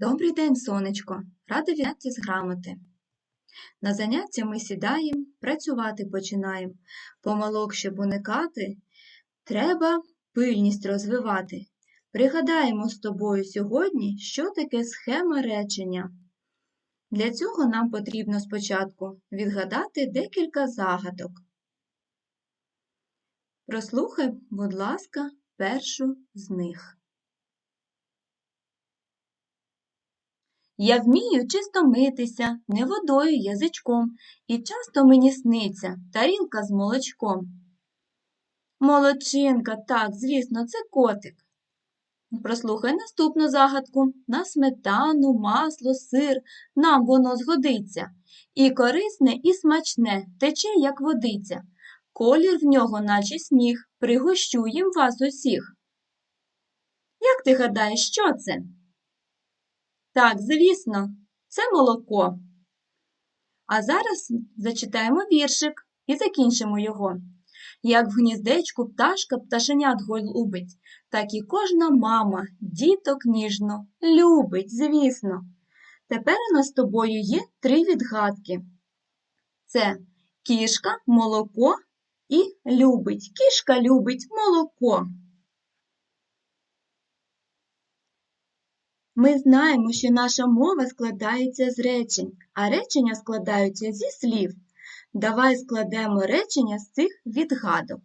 Добрий день, сонечко! Рада вітати з грамоти. На заняття ми сідаємо, працювати починаємо. Помилок, щоб уникати, треба пильність розвивати. Пригадаємо з тобою сьогодні, що таке схема речення. Для цього нам потрібно спочатку відгадати декілька загадок. Прослухай, будь ласка, першу з них. Я вмію чисто митися, не водою, язичком, і часто мені сниться тарілка з молочком. Молодчинка, так, звісно, це котик. Прослухай наступну загадку. На сметану, масло, сир, нам воно згодиться. І корисне, і смачне, тече, як водиця. Колір в нього, наче сніг, пригощу їм вас усіх. Як ти гадаєш, що це? Так, звісно, це молоко. А зараз зачитаємо віршик і закінчимо його. Як в гніздечку пташка пташенят голубить, так і кожна мама діток ніжно любить, звісно. Тепер у нас з тобою є три відгадки. Це кішка, молоко і любить. Кішка любить молоко. Ми знаємо, що наша мова складається з речень, а речення складаються зі слів. Давай складемо речення з цих відгадок.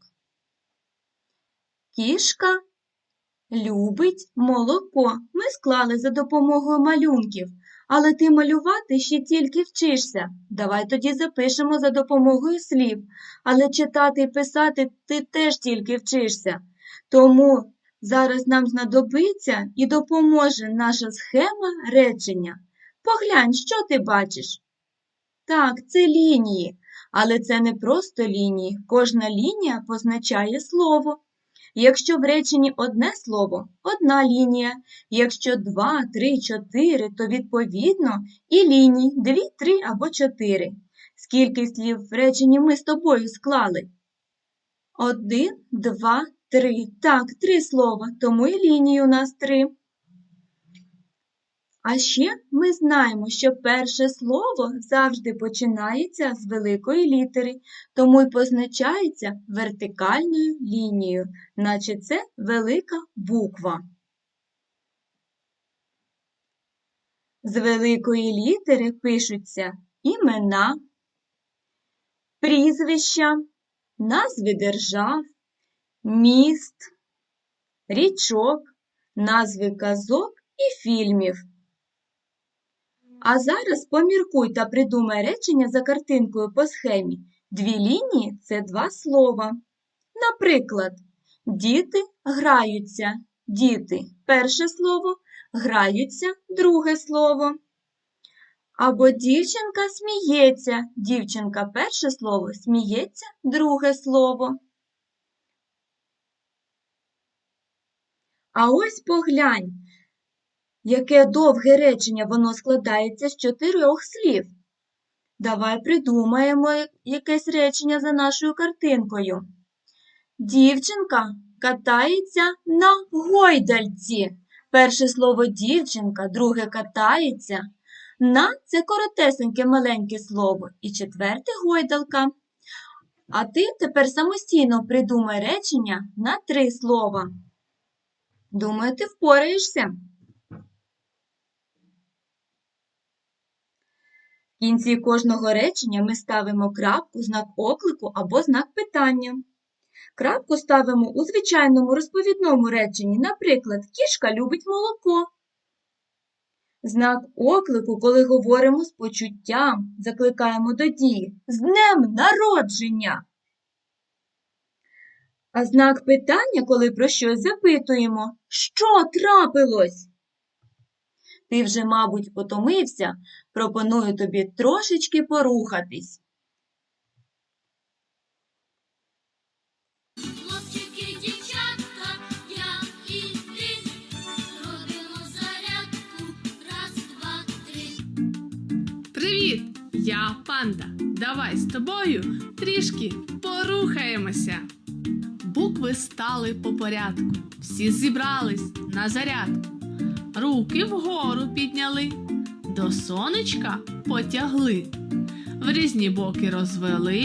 Кішка любить молоко. Ми склали за допомогою малюнків, але ти малювати ще тільки вчишся. Давай тоді запишемо за допомогою слів, але читати і писати ти теж тільки вчишся. Тому Зараз нам знадобиться і допоможе наша схема речення. Поглянь, що ти бачиш? Так, це лінії, але це не просто лінії. Кожна лінія позначає слово. Якщо в реченні одне слово одна лінія, якщо два, три, чотири, то відповідно і ліній дві, три або чотири. Скільки слів в реченні ми з тобою склали? Один, два, Три. Так, три слова, тому і лінії у нас три. А ще ми знаємо, що перше слово завжди починається з великої літери, тому й позначається вертикальною лінією, наче це велика буква. З великої літери пишуться імена, прізвища, назви держав міст, річок, назви казок і фільмів. А зараз поміркуй та придумай речення за картинкою по схемі. Дві лінії це два слова. Наприклад, діти граються. Діти перше слово, граються друге слово. Або дівчинка сміється. Дівчинка перше слово, сміється друге слово. А ось поглянь, яке довге речення воно складається з чотирьох слів. Давай придумаємо якесь речення за нашою картинкою. Дівчинка катається на гойдальці. Перше слово дівчинка, друге катається. На це коротесеньке маленьке слово. І четверте гойдалка. А ти тепер самостійно придумай речення на три слова. Думаю, ти впораєшся. В кінці кожного речення ми ставимо крапку, знак оклику або знак питання. Крапку ставимо у звичайному розповідному реченні, наприклад, кішка любить молоко. Знак оклику, коли говоримо з почуттям, закликаємо до дії з днем народження. А знак питання, коли про щось запитуємо, що трапилось? Ти вже, мабуть, потомився, пропоную тобі трошечки порухатись. Хлопчики, дівчатка, я і ти робимо зарядку. Раз, два, три. Привіт! Я панда. Давай з тобою трішки порухаємося. Букви стали по порядку, всі зібрались на зарядку. руки вгору підняли, до сонечка потягли, в різні боки розвели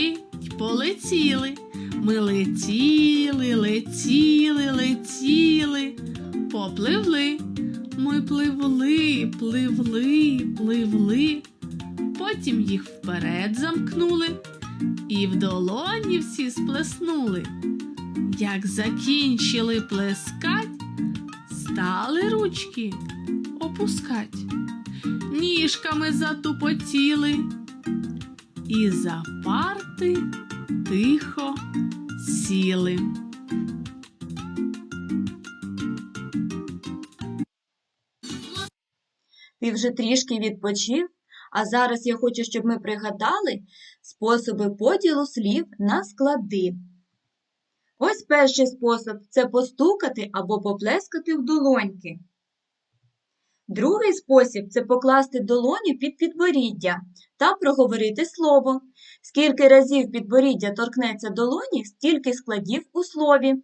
й полетіли. Ми летіли, летіли, летіли, попливли. Ми пливли, пливли, пливли. Потім їх вперед замкнули і в долоні всі сплеснули. Як закінчили плескать, стали ручки опускать, ніжками затупотіли, і за парти тихо сіли. Ти вже трішки відпочив, а зараз я хочу, щоб ми пригадали способи поділу слів на склади. Ось перший спосіб це постукати або поплескати в долоньки. Другий спосіб це покласти долоню під підборіддя та проговорити слово. Скільки разів підборіддя торкнеться долоні, стільки складів у слові.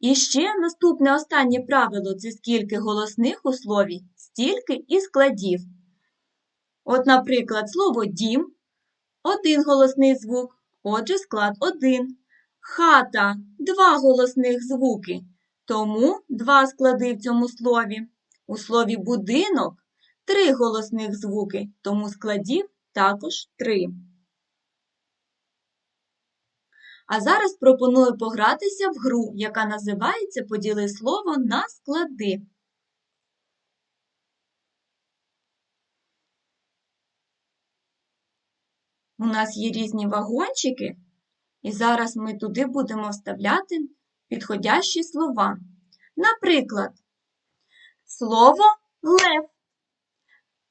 І ще наступне останнє правило це скільки голосних у слові, стільки і складів. От, наприклад, слово дім один голосний звук, отже, склад один. Хата два голосних звуки, тому два склади в цьому слові. У слові будинок три голосних звуки, тому складів також три. А зараз пропоную погратися в гру, яка називається Поділи слово на склади. У нас є різні вагончики, і зараз ми туди будемо вставляти підходящі слова. Наприклад, слово лев.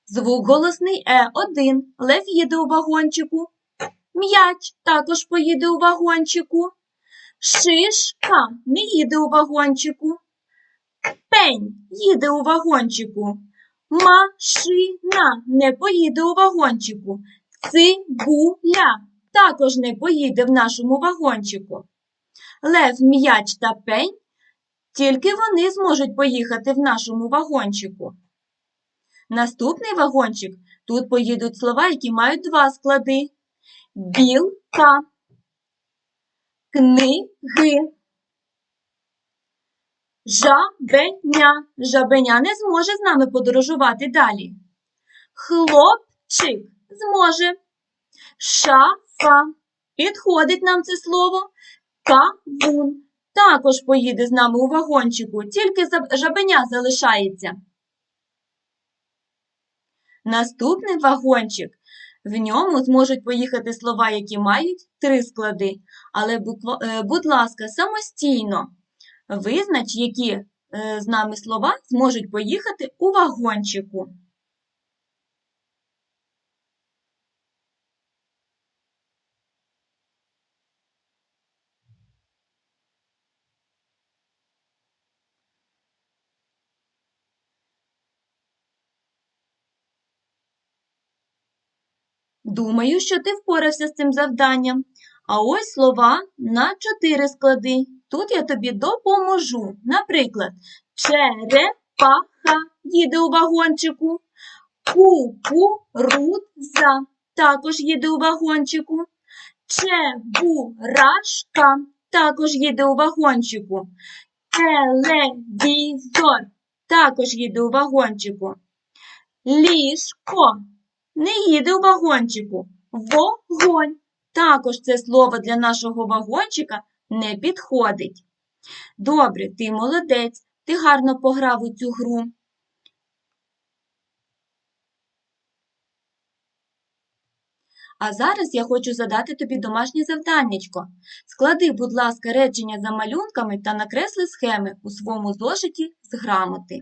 Звук голосний Е1. Лев їде у вагончику. М'яч також поїде у вагончику. Шишка не їде у вагончику. Пень їде у вагончику. Машина не поїде у вагончику. Цибуля також не поїде в нашому вагончику. Лев, м'яч та пень тільки вони зможуть поїхати в нашому вагончику. Наступний вагончик тут поїдуть слова, які мають два склади білка, книги, жабеня. Жабеня не зможе з нами подорожувати далі. Хлопчик зможе. Шафа. Підходить нам це слово. Кавун. Також поїде з нами у вагончику, тільки жабеня залишається. Наступний вагончик. В ньому зможуть поїхати слова, які мають три склади. Але, е, будь ласка, самостійно визнач, які е, з нами слова зможуть поїхати у вагончику. Думаю, що ти впорався з цим завданням. А ось слова на чотири склади. Тут я тобі допоможу. Наприклад, черепаха їде у вагончику, кукурудза також їде у вагончику, чебурашка також їде у вагончику, телевізор також їде у вагончику, ліжко не їде у вагончику. Вогонь. Також це слово для нашого вагончика не підходить. Добре, ти молодець, ти гарно пограв у цю гру. А зараз я хочу задати тобі домашнє завданнячко. Склади, будь ласка, речення за малюнками та накресли схеми у своєму зошиті з грамоти.